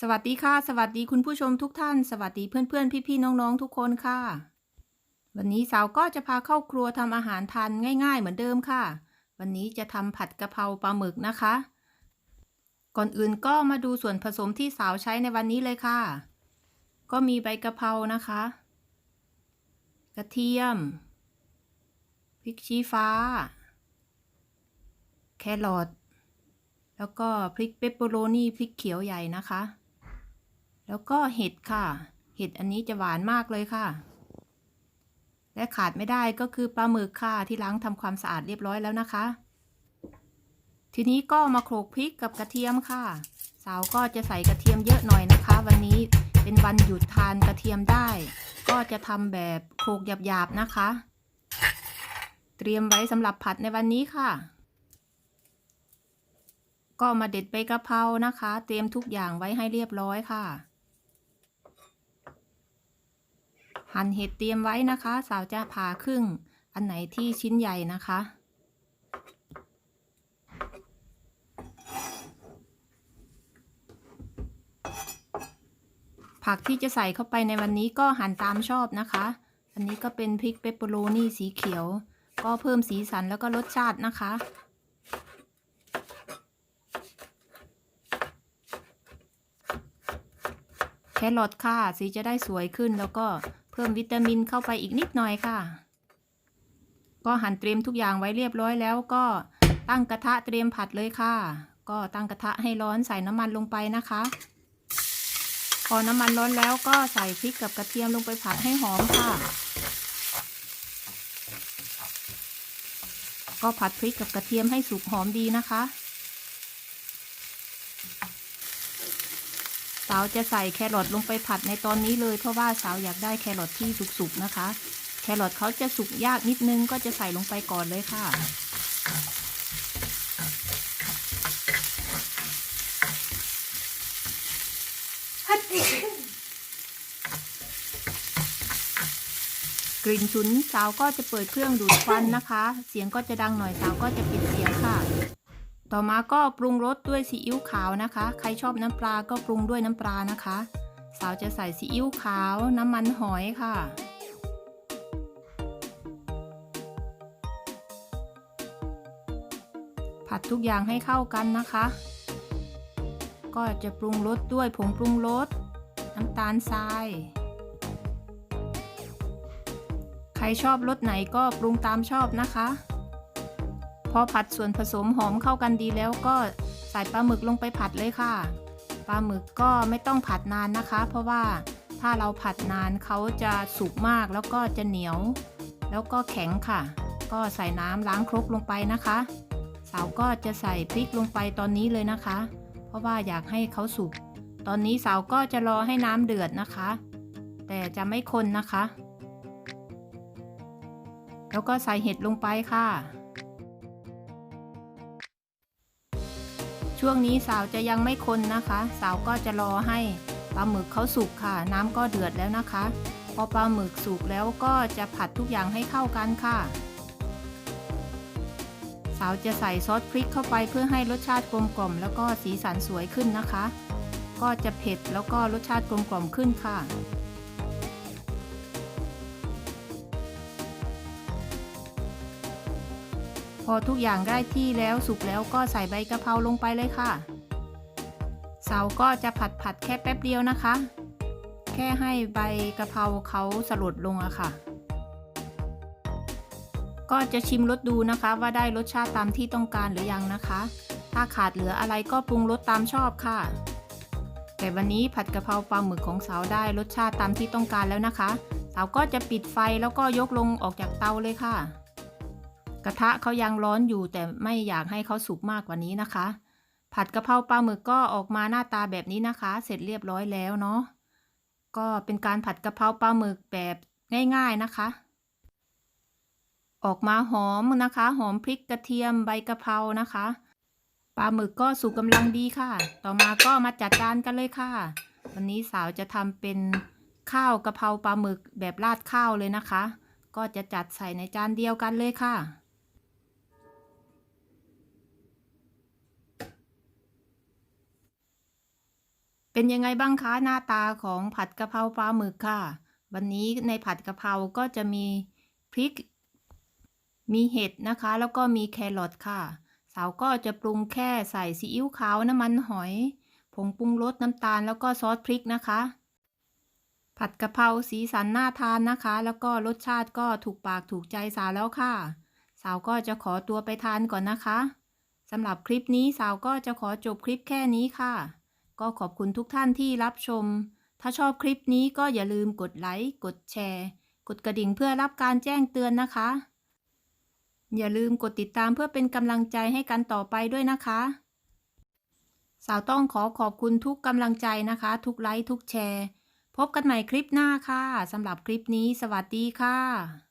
สวัสดีค่ะ สวัสดีคุณผู้ชมทุกท่าน สวัสดีเพื่อนๆ พี่ๆ น้องๆ ทุกคนค่ะ วันนี้สาวก็จะพาเข้าครัวทำอาหารทานง่าย ๆ เหมือนเดิมค่ะ วันนี้จะทำผัดกะเพราปลาหมึกนะคะ ก่อนอื่นก็มาดูส่วนผสมที่สาวใช้ในวันนี้เลยค่ะ ก็มีใบกะเพรานะคะ กระเทียม พริกชี้ฟ้า แครอทแล้วก็พริกเปปเปอโรนีพริกเขียวใหญ่นะคะ แล้วก็เห็ดค่ะ เห็ดอันนี้จะหวานมากเลยค่ะ และขาดไม่ได้ก็คือปลาหมึกค่ะที่ล้างทำความสะอาดเรียบร้อยแล้วนะคะ ทีนี้ก็มาโขลกพริกกับกระเทียมค่ะ สาวก็จะใส่กระเทียมเยอะหน่อยนะคะ วันนี้เป็นวันหยุดทานกระเทียมได้ ก็จะทำแบบโขลกหยาบๆนะคะ เตรียมไว้สำหรับผัดในวันนี้ค่ะก็มาเด็ดใบกะเพรานะคะ เตรียมทุกอย่างไว้ให้เรียบร้อยค่ะ หั่นเห็ดเตรียมไว้นะคะ สาวจะผ่าครึ่ง อันไหนที่ชิ้นใหญ่นะคะ ผักที่จะใส่เข้าไปในวันนี้ก็หั่นตามชอบนะคะ อันนี้ก็เป็นพริกเปปเปอโรนีสีเขียว ก็เพิ่มสีสันแล้วก็รสชาตินะคะแครอทค่ะ สีจะได้สวยขึ้นแล้วก็ เพิ่มวิตามินเข้าไปอีกนิดหน่อยค่ะ ก็หั่นเตรียมทุกอย่างไว้เรียบร้อยแล้วก็ตั้งกระทะเตรียมผัดเลยค่ะ ก็ตั้งกระทะให้ร้อนใส่น้ำมันลงไปนะคะ พอน้ำมันร้อนแล้วก็ใส่พริกกับกระเทียมลงไปผัดให้หอมค่ะ ก็ผัดพริกกับกระเทียมให้สุกหอมดีนะคะ สาวจะใส่แครอทลงไปผัดในตอนนี้เลย เพราะว่าสาวอยากได้แครอทที่สุกๆนะคะ แครอทเขาจะสุกยากนิดนึงก็จะใส่ลงไปก่อนเลยค่ะ กลิ่นฉุนสาวก็จะเปิดเครื่องดูดควันนะคะ เสียงก็จะดังหน่อยสาวก็จะปิดเสียงค่ะ ต่อมาก็ปรุงรสด้วยซีอิ๊วขาวนะคะ ใครชอบน้ำปลาก็ปรุงด้วยน้ำปลานะคะ สาวจะใส่ซีอิ๊วขาวน้ำมันหอยค่ะ ผัดทุกอย่างให้เข้ากันนะคะ ก็จะปรุงรสด้วยผงปรุงรสน้ำตาลทราย ใครชอบรสไหนก็ปรุงตามชอบนะคะ พอผัดส่วนผสมหอมเข้ากันดีแล้วก็ใส่ปลาหมึกลงไปผัดเลยค่ะ ปลาหมึกก็ไม่ต้องผัดนานนะคะ เพราะว่าถ้าเราผัดนานเขาจะสุกมากแล้วก็จะเหนียว แล้วก็แข็งค่ะ ก็ใส่น้ำล้างครกลงไปนะคะ สาวก็จะใส่พริกลงไปตอนนี้เลยนะคะ เพราะว่าอยากให้เขาสุก ตอนนี้สาวก็จะรอให้น้ำเดือดนะคะ แต่จะไม่คนนะคะ แล้วก็ใส่เห็ดลงไปค่ะ ช่วงนี้สาวจะยังไม่คนนะคะ สาวก็จะรอให้ปลาหมึกเขาสุกค่ะ น้ำก็เดือดแล้วนะคะ พอปลาหมึกสุกแล้วก็จะผัดทุกอย่างให้เข้ากันค่ะ สาวจะใส่ซอสพริกเข้าไปเพื่อให้รสชาติกลมกล่อม แล้วก็สีสันสวยขึ้นนะคะ ก็จะเผ็ดแล้วก็รสชาติกลมกล่อมขึ้นค่ะ พอทุกอย่างได้ที่แล้วสุกแล้วก็ใส่ใบกะเพราลงไปเลยค่ะ เสาก็จะผัดผัดแค่แป๊บเดียวนะคะ แค่ให้ใบกะเพราเขาสลดลงอะค่ะ ก็จะชิมรสดูนะคะว่าได้รสชาติตามที่ต้องการหรือยังนะคะ ถ้าขาดเหลืออะไรก็ปรุงรสตามชอบค่ะ แต่วันนี้ผัดกะเพราปลาหมึกของสาวได้รสชาติตามที่ต้องการแล้วนะคะสาวก็จะปิดไฟแล้วก็ยกลงออกจากเตาเลยค่ะ กระทะเขายังร้อนอยู่แต่ไม่อยากให้เขาสุกมากกว่านี้นะคะ ผัดกะเพราปลาหมึกก็ออกมาหน้าตาแบบนี้นะคะ เสร็จเรียบร้อยแล้วเนาะก็เป็นการผัดกะเพราปลาหมึกแบบง่าย ๆนะคะ ออกมาหอมนะคะ หอมพริกกระเทียมใบกะเพรานะคะปลาหมึกก็สุกกำลังดีค่ะ ต่อมาก็มาจัดจานกันเลยค่ะ วันนี้สาวจะทำเป็นข้าวกะเพราปลาหมึกแบบราดข้าวเลยนะคะ ก็จะจัดใส่ในจานเดียวกันเลยค่ะ เป็นยังไงบ้างคะหน้าตาของผัดกะเพราปลาหมึกค่ะ วันนี้ในผัดกะเพราก็จะมีพริก มีเห็ดนะคะ แล้วก็มีแครอทค่ะ สาวก็จะปรุงแค่ใส่ซีอิ๊วขาวน้ำมันหอย ผงปรุงรสน้ำตาลแล้วก็ซอสพริกนะคะ ผัดกะเพราสีสันน่าทานนะคะ แล้วก็รสชาติก็ถูกปากถูกใจสาวแล้วค่ะ สาวก็จะขอตัวไปทานก่อนนะคะสำหรับคลิปนี้สาวก็จะขอจบคลิปแค่นี้ค่ะ ก็ขอบคุณทุกท่านที่รับชม ถ้าชอบคลิปนี้ก็อย่าลืมกดไลค์ กดแชร์ กดกระดิ่งเพื่อรับการแจ้งเตือนนะคะ อย่าลืมกดติดตามเพื่อเป็นกำลังใจให้กันต่อไปด้วยนะคะ สาวต้องขอขอบคุณทุกกำลังใจนะคะ ทุกไลค์ ทุกแชร์ พบกันใหม่คลิปหน้าค่ะสำหรับคลิปนี้ สวัสดีค่ะ